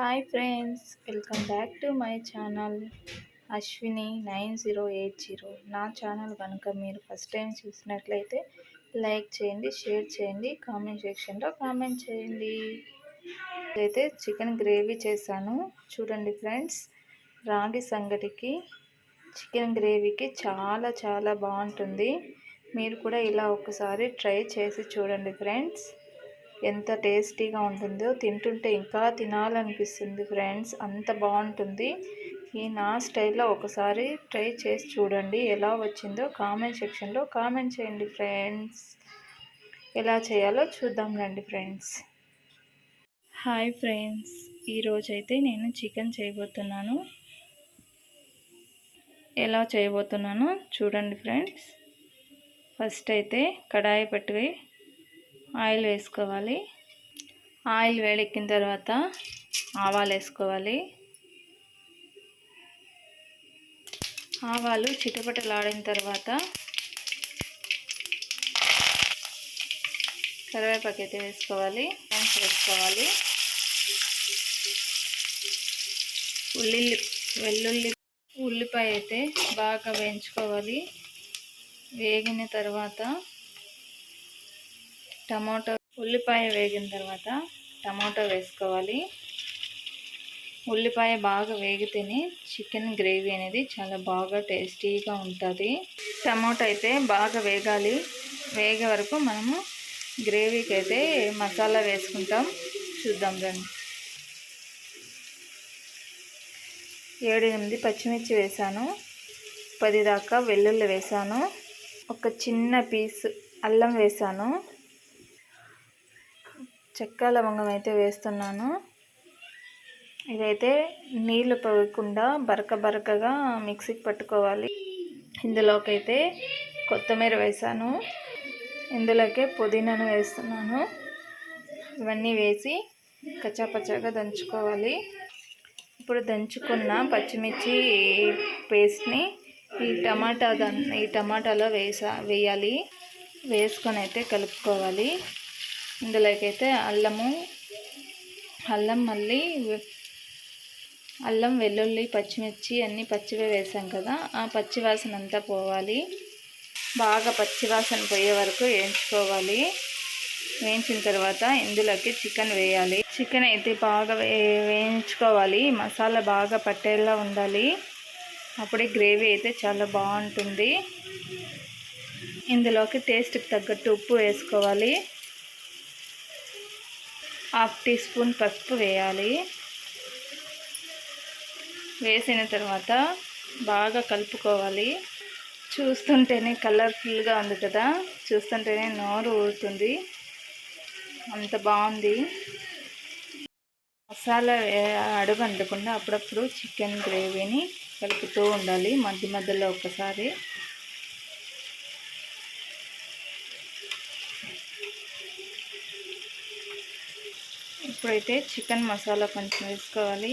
Hi friends welcome back to my channel Ashwini nine zero eight zero. నా channel కనుక మీరు first time చూసినట్లయితే like చేయండి share చేయండి కామెంట్ సెక్షన్లో కామెంట్ చేయండి. అయితే చికెన్ గ్రేవీ చేశాను. చూడండి ఫ్రెండ్స్ రాగి సంగటికి చికెన్ గ్రేవీకి చాలా చాలా బాగుంటుంది. మీరు కూడా ఇలా ఒకసారి ట్రై చేసి చూడండి ఫ్రెండ్స్. ఎంత టేస్టీగా ఉంటుందో తింటుంటే ఇంకా తినాలనిపిస్తుంది ఫ్రెండ్స్. అంత బాగుంటుంది. ఈ నా స్టైల్లో ఒకసారి ట్రై చేసి చూడండి ఎలా వచ్చిందో కామెంట్ సెక్షన్లో కామెంట్ చేయండి ఫ్రెండ్స్. ఎలా చేయాలో చూద్దాం రండి ఫ్రెండ్స్. Hi friends. ఈరోజైతే నేను చికెన్ చేయబోతున్నాను. ఎలా చేయబోతున్నానో చూడండి ఫ్రెండ్స్. ఫస్ట్ అయితే కడాయి పెట్టి ఆయిల్ వేసుకోవాలి. ఆయిల్ వేడెక్కిన తర్వాత ఆవాలు వేసుకోవాలి. ఆవాలు చిటపటలాడిన తర్వాత కరివేపాకు అయితే వేసుకోవాలి. వేసుకోవాలి ఉల్లిల్లి వెల్లుల్లి ఉల్లిపాయ అయితే బాగా వేయించుకోవాలి. వేగిన తర్వాత టమాటో ఉల్లిపాయ వేగిన తర్వాత టమాటో వేసుకోవాలి. ఉల్లిపాయ బాగా వేగితేనే చికెన్ గ్రేవీ అనేది చాలా బాగా టేస్టీగా ఉంటుంది. టమాటో అయితే బాగా వేగాలి. వేగే వరకు మనము గ్రేవీకి అయితే మసాలా వేసుకుంటాం. చూద్దాం రండి. ఏడు ఎనిమిది పచ్చిమిర్చి వేసాను. పది దాకా వెల్లుల్లి వేసాను. ఒక చిన్న పీస్ అల్లం వేసాను. చెక్క లవంగం అయితే వేస్తున్నాను. ఇదైతే నీళ్ళు పోయకుండా బరక బరకగా మిక్సీకి పట్టుకోవాలి. ఇందులోకైతే కొత్తిమీర వేసాను. ఇందులోకే పుదీనాను వేస్తున్నాను. ఇవన్నీ వేసి కచ్చాపచ్చాగా దంచుకోవాలి. ఇప్పుడు దంచుకున్న పచ్చిమిర్చి పేస్ట్ని ఈ టమాటా ఈ టమాటాలో వేసా వేయాలి. వేసుకొని అయితే కలుపుకోవాలి. ఇందులోకైతే అల్లము అల్లం మళ్ళీ అల్లం వెల్లుల్లి పచ్చిమిర్చి అన్నీ పచ్చివే వేసాం కదా. ఆ పచ్చివాసన అంతా పోవాలి. బాగా పచ్చివాసన పోయే వరకు వేయించుకోవాలి. వేయించిన తర్వాత ఇందులోకి చికెన్ వేయాలి. చికెన్ అయితే బాగా వేయించుకోవాలి. మసాలా బాగా పట్టేలా ఉండాలి. అప్పుడే గ్రేవీ అయితే చాలా బాగుంటుంది. ఇందులోకి టేస్ట్కి తగ్గట్టు ఉప్పు వేసుకోవాలి. హాఫ్ టీ స్పూన్ పసుపు వేయాలి. వేసిన తర్వాత బాగా కలుపుకోవాలి. చూస్తుంటేనే కలర్ఫుల్గా ఉంది కదా. చూస్తుంటేనే నోరు ఊరుతుంది. అంత బాగుంది. మసాలా అడుగు అంటకుండా అప్పుడప్పుడు చికెన్ గ్రేవీని కలుపుతూ ఉండాలి. మధ్య మధ్యలో ఒకసారి ఇప్పుడైతే చికెన్ మసాలా కొంచెం వేసుకోవాలి.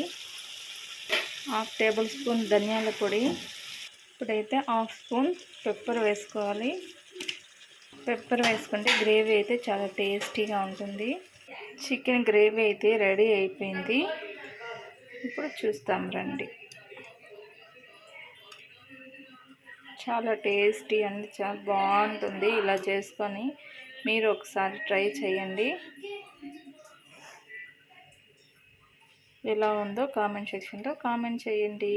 హాఫ్ టేబుల్ స్పూన్ ధనియాల పొడి. ఇప్పుడైతే హాఫ్ స్పూన్ పెప్పర్ వేసుకోవాలి. పెప్పర్ వేసుకుంటే గ్రేవీ అయితే చాలా టేస్టీగా ఉంటుంది. చికెన్ గ్రేవీ అయితే రెడీ అయిపోయింది. ఇప్పుడు చూస్తాం రండి. చాలా టేస్టీ అండి చాలా బాగుంటుంది ఇలా చేసుకొని. మీరు ఒకసారి ట్రై చేయండి. ఎలా ఉందో కామెంట్ సెక్షన్లో కామెంట్ చేయండి.